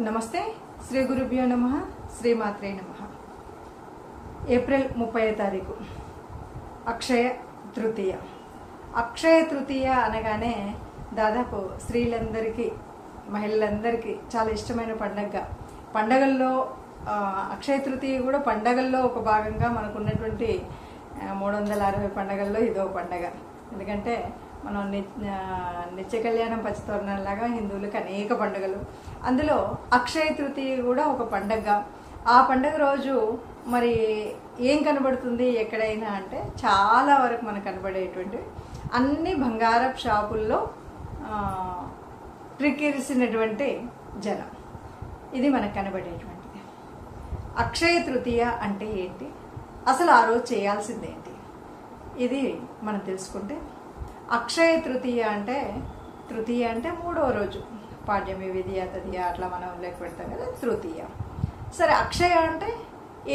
నమస్తే. శ్రీ గురుభ్యో నమ. శ్రీమాత్రే నమ. ఏప్రిల్ ముప్పై తారీఖు. అక్షయ తృతీయ. అక్షయ తృతీయ అనగానే దాదాపు స్త్రీలందరికీ మహిళలందరికీ చాలా ఇష్టమైన పండగ. పండగల్లో అక్షయ తృతీయ కూడా పండగల్లో ఒక భాగంగా మనకున్నటువంటి మూడు వందల అరవై పండగల్లో ఇదో పండగ. ఎందుకంటే మనం ని- నిత్య కళ్యాణం పచ్చతోరణంలాగా హిందువులకు అనేక పండుగలు. అందులో అక్షయ తృతీయ కూడా ఒక పండగ. ఆ పండగ రోజు మరి ఏం కనబడుతుంది ఎక్కడైనా అంటే చాలా వరకు మనకు కనబడేటువంటి అన్ని బంగారపు షాపుల్లో ట్రిక్కిరిసినటువంటి జనం. ఇది మనకు కనబడేటువంటిది అక్షయ తృతీయ అంటే ఏంటి? అసలు ఆ రోజు చేయాల్సిందేంటి? ఇది మనం తెలుసుకుంటే అక్షయ తృతీయ అంటే తృతీయ అంటే మూడవ రోజు. పాడ్యమి విధియ తదియ అట్లా మనం లెక్క పెడతాం కదా తృతీయ. సరే అక్షయ అంటే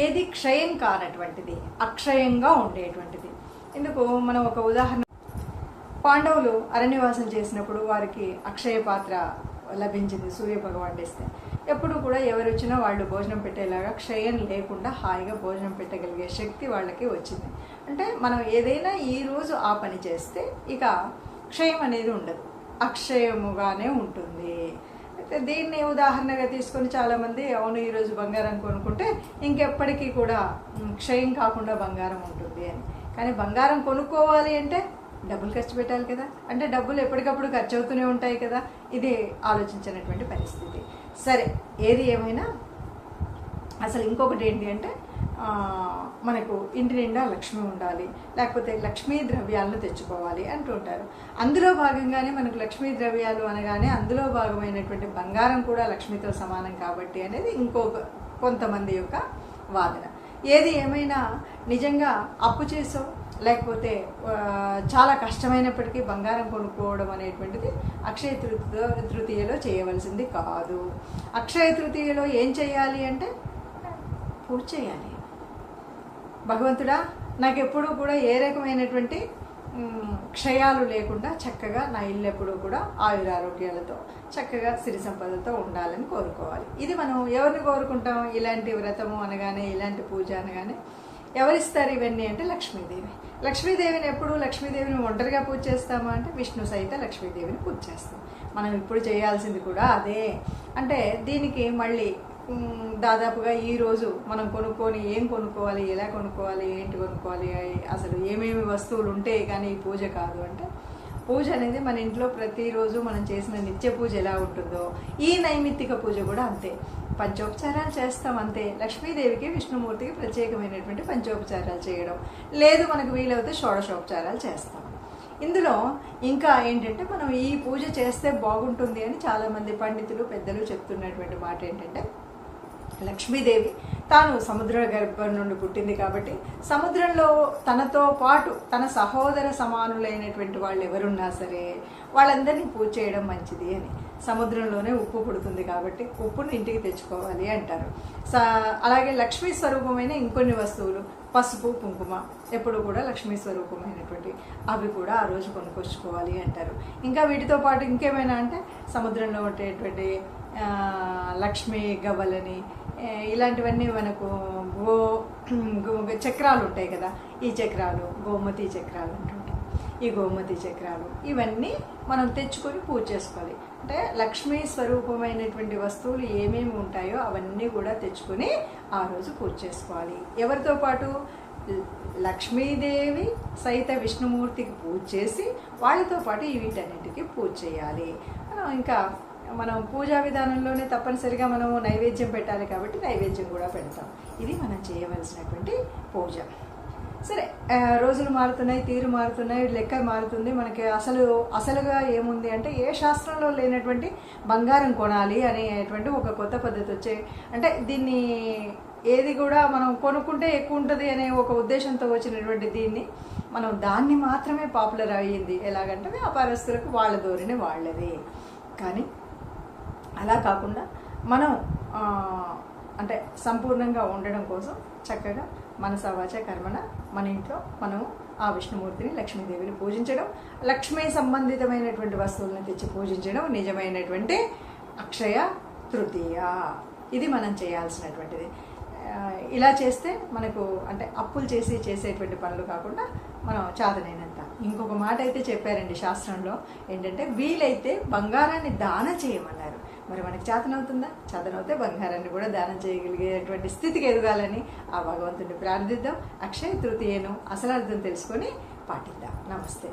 ఏది క్షయం కానటువంటిది అక్షయంగా ఉండేటువంటిది. ఇందుకు మనం ఒక ఉదాహరణ పాండవులు అరణ్యవాసం చేసినప్పుడు వారికి అక్షయ పాత్ర లభించింది సూర్య భగవాన్ ఇస్తే ఎప్పుడు కూడా ఎవరు వచ్చినా వాళ్ళు భోజనం పెట్టేలాగా క్షయం లేకుండా హాయిగా భోజనం పెట్టగలిగే శక్తి వాళ్ళకి వచ్చింది. అంటే మనం ఏదైనా ఈరోజు ఆ పని చేస్తే ఇక క్షయం అనేది ఉండదు. అక్షయముగానే ఉంటుంది. అయితే దీన్ని ఉదాహరణగా తీసుకొని చాలామంది అవును ఈరోజు బంగారం కొనుక్కుంటే ఇంకెప్పటికీ కూడా క్షయం కాకుండా బంగారం ఉంటుంది అని. కానీ బంగారం కొనుక్కోవాలి అంటే డబ్బులు ఖర్చు పెట్టాలి కదా. అంటే డబ్బులు ఎప్పటికప్పుడు ఖర్చు అవుతూనే ఉంటాయి కదా. ఇది ఆలోచించినటువంటి పరిస్థితి. సరే ఏది ఏమైనా? అసలు ఇంకొకటి ఏంటి అంటే మనకు ఇంటి నిండా లక్ష్మి ఉండాలి. లేకపోతే లక్ష్మీ ద్రవ్యాలను తెచ్చుకోవాలి అంటుంటారు అందులో భాగంగానే మనకు లక్ష్మీ ద్రవ్యాలు అనగానే అందులో భాగమైనటువంటి బంగారం కూడా లక్ష్మితో సమానం కాబట్టి అనేది ఇంకొక కొంతమంది యొక్క వాదన. ఏది ఏమైనా నిజంగా అప్పు చేసో లేకపోతే చాలా కష్టమైనప్పటికీ బంగారం కొనుక్కోవడం అనేటువంటిది అక్షయ తృతీయ తృతీయలో చేయవలసింది కాదు. అక్షయ తృతీయలో ఏం చేయాలి అంటే పూజ చేయాలి. భగవంతుడా నాకు ఎప్పుడూ కూడా ఏ రకమైనటువంటి క్షయాలు లేకుండా చక్కగా నా ఇల్లు ఎప్పుడూ కూడా ఆయురారోగ్యాలతో చక్కగా సిరి సంపదలతో ఉండాలని కోరుకోవాలి. ఇది మనం ఎవరిని కోరుకుంటాం? ఇలాంటి వ్రతము అనగానే ఇలాంటి పూజ అనగానే? ఎవరిస్తారు ఇవన్నీ అంటే లక్ష్మీదేవి. లక్ష్మీదేవిని ఎప్పుడు లక్ష్మీదేవిని ఒంటరిగా పూజ చేస్తామా అంటే విష్ణు సహిత లక్ష్మీదేవిని పూజ చేస్తాం. మనం ఇప్పుడు చేయాల్సింది కూడా అదే. అంటే దీనికి మళ్ళీ దాదాపుగా ఈ రోజు మనం కొనుక్కొని ఏం కొనుక్కోవాలి ఎలా కొనుక్కోవాలి ఏంటి కొనుక్కోవాలి అసలు ఏమేమి వస్తువులు ఉంటాయి కానీ ఈ పూజ కాదు అంటే పూజ అనేది మన ఇంట్లో ప్రతిరోజు మనం చేసిన నిత్య పూజ ఎలా ఉంటుందో ఈ నైమిత్తిక పూజ కూడా అంతే. పంచోపచారాలు చేస్తాం అంతే. లక్ష్మీదేవికి విష్ణుమూర్తికి ప్రత్యేకమైనటువంటి పంచోపచారాలు చేయడం. లేదు మనకు వీలవుతే షోడశోపచారాలు చేస్తాం. ఇందులో ఇంకా ఏంటంటే మనం ఈ పూజ చేస్తే బాగుంటుంది అని చాలామంది పండితులు పెద్దలు చెప్తున్నటువంటి మాట ఏంటంటే లక్ష్మీదేవి తాను సముద్ర గర్భం నుండి పుట్టింది కాబట్టి సముద్రంలో తనతో పాటు తన సహోదర సమానులైనటువంటి వాళ్ళు ఎవరున్నా సరే వాళ్ళందరినీ పూజ చేయడం మంచిది అని. సముద్రంలోనే ఉప్పు పుడుతుంది కాబట్టి ఉప్పుని ఇంటికి తెచ్చుకోవాలి అంటారు. అలాగే లక్ష్మీ స్వరూపమైన ఇంకొన్ని వస్తువులు పసుపు కుంకుమ ఎప్పుడు కూడా లక్ష్మీ స్వరూపమైనటువంటి అవి కూడా ఆ రోజు కొనుక్కొచ్చుకోవాలి అంటారు. ఇంకా వీటితో పాటు ఇంకేమైనా అంటే సముద్రంలో ఉండేటువంటి లక్ష్మీ గవ్వలని ఇలాంటివన్నీ మనకు గో గో- చక్రాలు ఉంటాయి కదా ఈ చక్రాలు గోమతి చక్రాలు అంటుంటాం ఈ గోమతి చక్రాలు. ఇవన్నీ మనం తెచ్చుకొని పూజ చేసుకోవాలి. అంటే లక్ష్మీ స్వరూపమైనటువంటి వస్తువులు ఏమేమి ఉంటాయో అవన్నీ కూడా తెచ్చుకొని ఆ రోజు పూజ చేసుకోవాలి. ఎవరితో పాటు? లక్ష్మీదేవి సహిత విష్ణుమూర్తికి పూజ చేసి వాళ్ళతో పాటు వీటన్నిటికీ పూజ చేయాలి. ఇంకా మనం పూజా విధానంలోనే తప్పనిసరిగా మనం నైవేద్యం పెట్టాలి కాబట్టి నైవేద్యం కూడా పెడతాం. ఇది మనం చేయవలసినటువంటి పూజ. సరే రోజులు మారుతున్నాయి తీరు మారుతున్నాయి లెక్క మారుతుంది. మనకి అసలు అసలుగా ఏముంది అంటే ఏ శాస్త్రంలో లేనటువంటి బంగారం కొనాలి అనేటువంటి ఒక కొత్త పద్ధతి వచ్చే అంటే దీన్ని ఏది కూడా మనం కొనుక్కుంటే ఎక్కువ ఉంటుంది అనే ఒక ఉద్దేశంతో వచ్చినటువంటి దీన్ని మనం దాన్ని మాత్రమే పాపులర్ అయ్యింది. ఎలాగంటే వ్యాపారస్తులకు వాళ్ళ ధోరణి వాళ్ళది. కానీ అలా కాకుండా మనం అంటే సంపూర్ణంగా ఉండడం కోసం చక్కగా మనస వాచ కర్మన మన ఇంట్లో మనము ఆ విష్ణుమూర్తిని లక్ష్మీదేవిని పూజించడం లక్ష్మీ సంబంధితమైనటువంటి వస్తువులను తెచ్చి పూజించడం నిజమైనటువంటి అక్షయ తృతీయ. ఇది మనం చేయాల్సినటువంటిది. ఇలా చేస్తే మనకు అంటే అప్పులు చేసి చేసేటువంటి పనులు కాకుండా మనం చాదనైనంత ఇంకొక మాట అయితే చెప్పారండి శాస్త్రంలో ఏంటంటే వీలైతే బంగారాన్ని దానం చేయమన్నారు. మరి మనకి చేతనవుతుందా చేతనవుతే బంగారాన్ని కూడా దానం చేయగలిగేటువంటి స్థితికి ఎదగాలని ఆ భగవంతుడిని ప్రార్థిద్దాం. అక్షయ తృతీయను అసలు అర్థం తెలుసుకొని పాటిద్దాం. నమస్తే.